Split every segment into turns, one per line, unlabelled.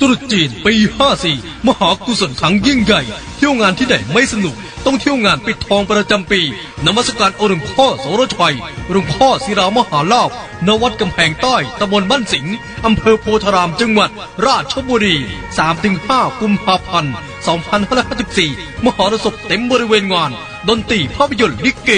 ตรุษจีนปี 54 มหากุศลครั้งยิ่งใหญ่ เที่ยวงานที่ไหนไม่สนุก ต้องเที่ยวงานปิดทองประจำปี นมัสการองค์หลวงพ่อโสรชัยหลวงพ่อศิรามหาลาภณวัดกำแพงใต้ตำบลบ้านสิงห์อำเภอโพธารามจังหวัด ราชบุรี 3-5 กุมภาพันธ์ 2554 มหรสพเต็มบริเวณงาน ดนตรีภาพยนตร์ลิเก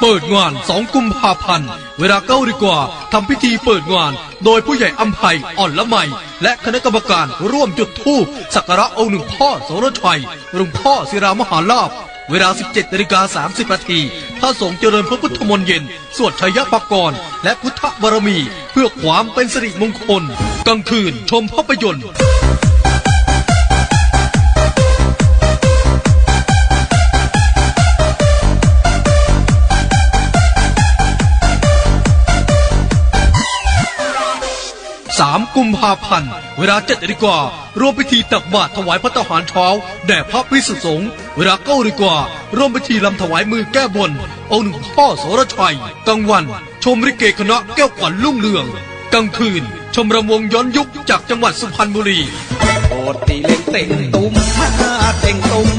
เปิดงาน2กุมภาพันธ์ เวลาเก้าดีกว่าทำพิธีเปิดงาน โดยผู้ใหญ่อัมภัยอ่อนละไม และคณะกรรมการร่วมจุดธูปสักการะองค์หนึ่งพ่อโสรชัยหลวงพ่อศิรามหาลาภเวลา 17นาฬิกา30นาทีพระสงฆ์เจริญพระพุทธมนต์เย็น สวดชัยปกรและพุทธบารมี เพื่อความเป็นสิริมงคล กลางคืนชมภาพยนตร์ สามกุมภาพันธ์ เวลาเจ็ดนาฬิการ่วมพิธีตักบาตรถวายพระทหารเช้าแด่พระพิสุสงฆ์เวลาเก้านาฬิการ่วมพิธีลำถวายมือแก้บนองค์หนึ่งพ่อโสรชัยกลางวัน ชมริเกคณะแก้วขวัญลุ่งเรือง กลางคืน ชมรำวงย้อนยุคจากจังหวัดสุพรรณบุรี
โอตีเล่งเต่งตุ้มมาเต่งตุ้ม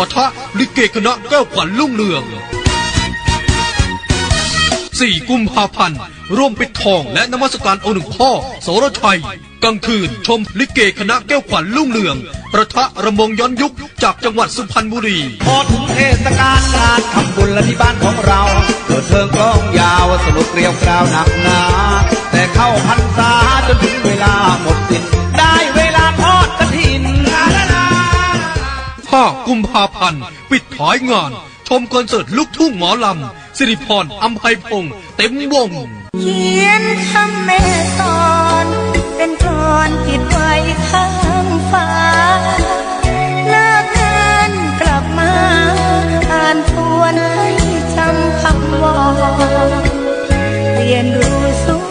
ปะ
ทะลิเกคณะแก้วขวัญลุ่งเรือง 4 กุมภาพันธ์ร่วมปิดทองและนมัสการองค์หนึ่งพ่อโสรชัย กลางคืนชมลิเกคณะแก้วขวัญลุ่งเรือง ประทะระมงย้อนยุคจากจังหวัดสุพรรณบุรี
พอถึงเทศกาลงานทำบุญและที่บ้านของเราเปิดเทิงกล้องยาวสนุกเกลียวกราวหนักหนา แต่เข้าพรรษาา
พันธ์ ปิดท้ายงาน ชมคอนเสิร์ตลูกทุ่งหมอลำ สิริพรอัมภัยพงษ์เต็มวง
เขียนคำแม่สอน เป็นกรอนติดไว้ข้างฟ้าเลิกงานกลับมาอ่านทวนให้จำคำวอนเรียนรู้สู้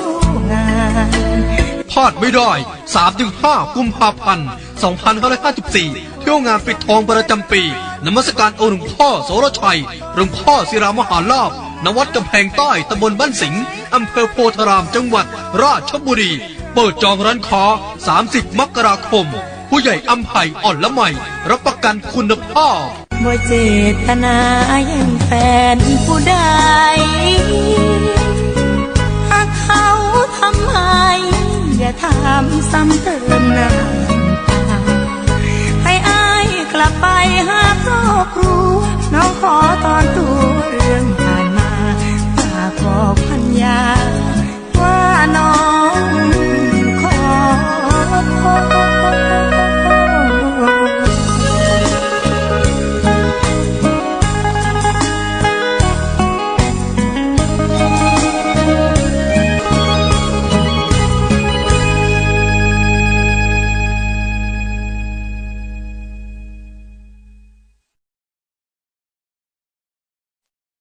งาน
พลาดไม่ได้ 3-5 กุมภาพันธ์ 2554 เที่ยวงานปิดทองประจำปี นมัสการองค์หลวงพ่อโสรชัย หลวงพ่อศิรามหาลาภณวัดกำแพงใต้ตำบลบ้านสิงห์อำเภอโพธารามจังหวัด ราชบุรี เปิดจองร้านค้า 30 มกราคม ผู้ใหญ่อัมไผ่อ่อนละใหม่รับประกันคุณภาพ
บ่เจตนายังแฟนผู้ใด ไปหาครอบครัวน้องขอตอน